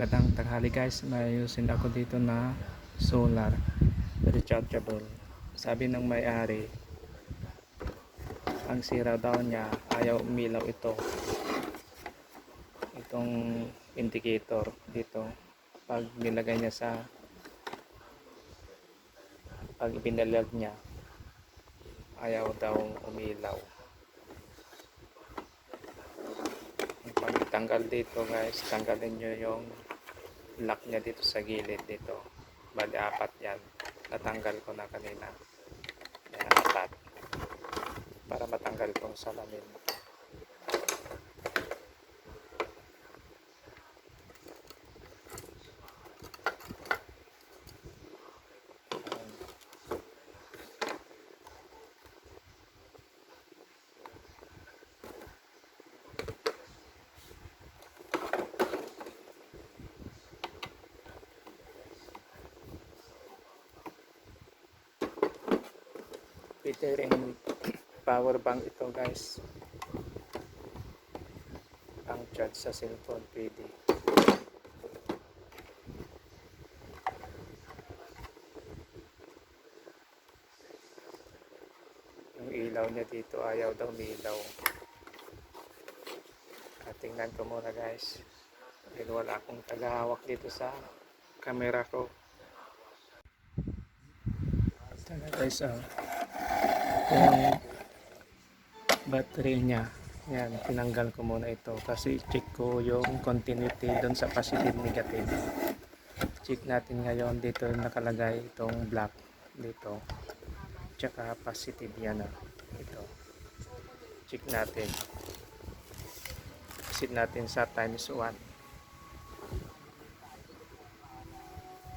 Magandang tanghali guys, may ayusin ako dito na solar rechargeable. Sabi ng may-ari, ang sira daw niya, ayaw umilaw ito. Itong indicator dito. Pag nilagay niya sa pag ibinalag niya, ayaw daw umilaw. pag tanggal dito guys tanggalin nyo yung lock nya dito sa gilid dito bali apat yan. Natanggal ko na kanina. Yan apat. Para matanggal tong salamin Petering power bank ito guys. Ang charge sa cellphone pwede. Yung ilaw niya dito ayaw daw umilaw. At tingnan ko muna guys. Dahil wala akong tagahawak dito sa camera ko. Ito na guys ah yung battery niya. Yan tinanggal ko muna ito. Kasi check ko yung continuity doon sa positive negative. Check natin ngayon dito nakalagay itong black dito. Tsaka positive yan ah ito. Check natin. Set natin sa times 1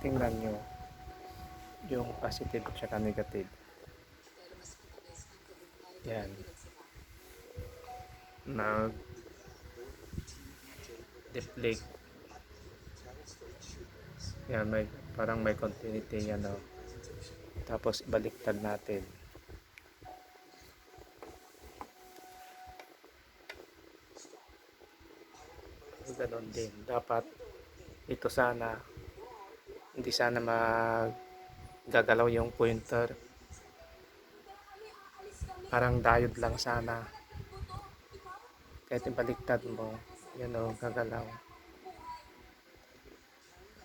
tingnan nyo. Yung positive tsaka negative yan. Nag deflect. Yan, may parang may continuity yan oh. Tapos baliktad natin. Ganon din. Dapat ito sana hindi sana maggagalaw yung pointer parang diode lang sana. Kahit ibaliktad mo yun o gagalaw.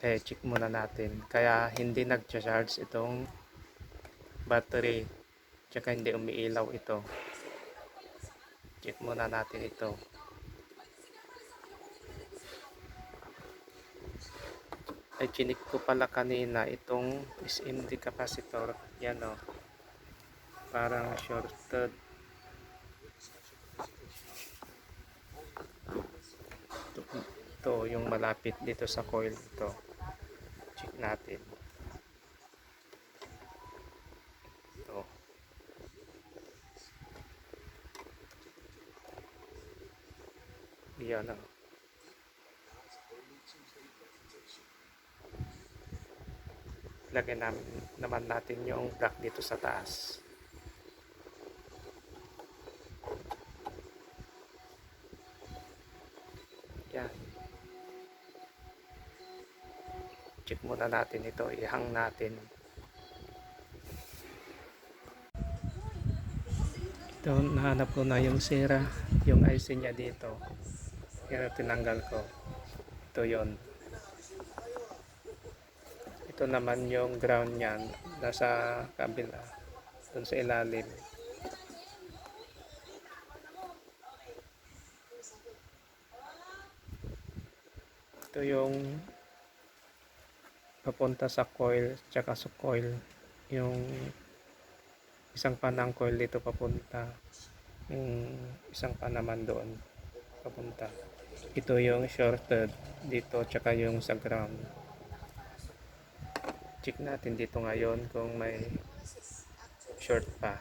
Eh check muna natin. Kaya hindi nag-charge itong battery. Tsaka hindi umiilaw ito. Check muna natin ito. Ay chinik ko pala kanina itong SMD capacitor. Yan o parang shorted. Ito, ito yung malapit dito sa coil ito check natin. Ito. Yan o lagay namin naman natin yung black dito sa taas Yan. Check muna natin ito. Ihang natin. Ito, nahanap ko na yung sira. Yung IC niya dito. Yan tinanggal ko. Ito yon. Ito naman yung ground niyan. Nasa kabila. Doon sa ilalim. ito yung papunta sa coil tsaka sa coil yung isang panang coil dito papunta. Yung isang pa naman doon papunta. Ito yung shorted dito tsaka yung sa ground. Check natin dito ngayon kung may short pa.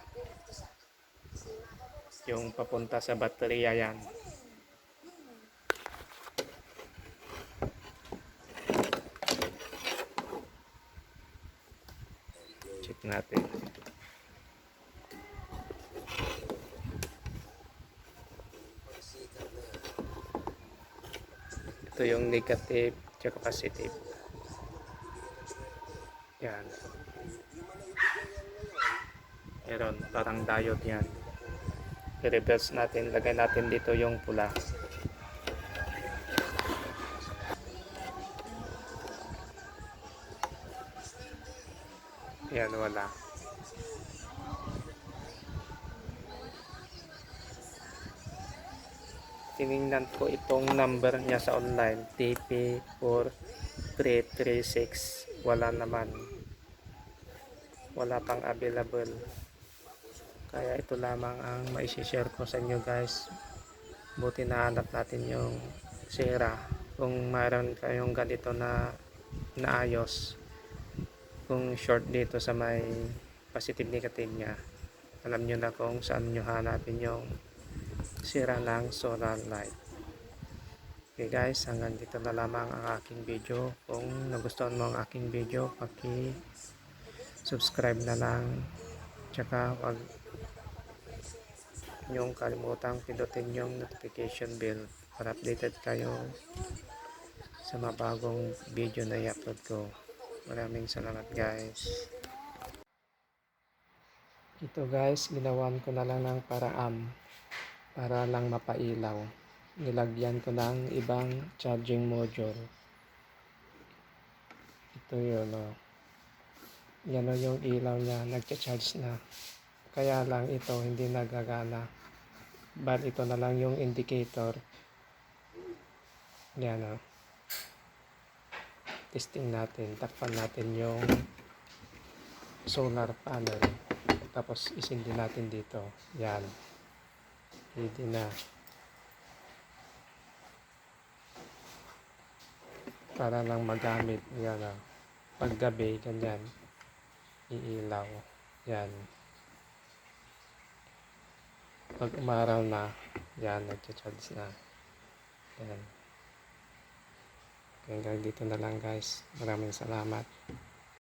Yung papunta sa baterya yan check natin ito yung negative tsaka positive. Yan. Meron, parang diode yan. I-reverse natin, lagay natin dito yung pula. Yan, wala. Tiningnan ko itong number niya sa online, TP4336. Wala naman. Wala pang available. Kaya ito lamang ang maishishare ko sa inyo guys. Buti na hanap natin yung sira. Kung mayroon kayong ganito na naayos, kung short dito sa may positive negative niya, alam nyo na kung saan nyo hanapin yung sira ng solar light. Okay guys, hanggang dito na lamang ang aking video. Kung nagustuhan mo ang aking video, paki subscribe na lang. Tsaka wag niyong kalimutang pindutin yung notification bell para updated kayo sa mabagong video na i-upload ko. Maraming salamat guys. Ito guys, ginawan ko na lang ng paraan para lang mapailaw. Nilagyan ko ng ibang charging module. Ito yun o. Yan o yung ilaw niya, nagcha-charge na. Kaya lang ito hindi nagagana. Bal ito na lang yung indicator. Yan o. Testing natin, takpan natin yung solar panel. Tapos isindi natin dito. Yan. Hindi na. Para lang magamit. Yan o. Paggabi, ganyan. Iilaw. Yan. Pag umaraw na, yan, nagcha-charge na. Yan. Hanggang dito na lang guys. Maraming salamat.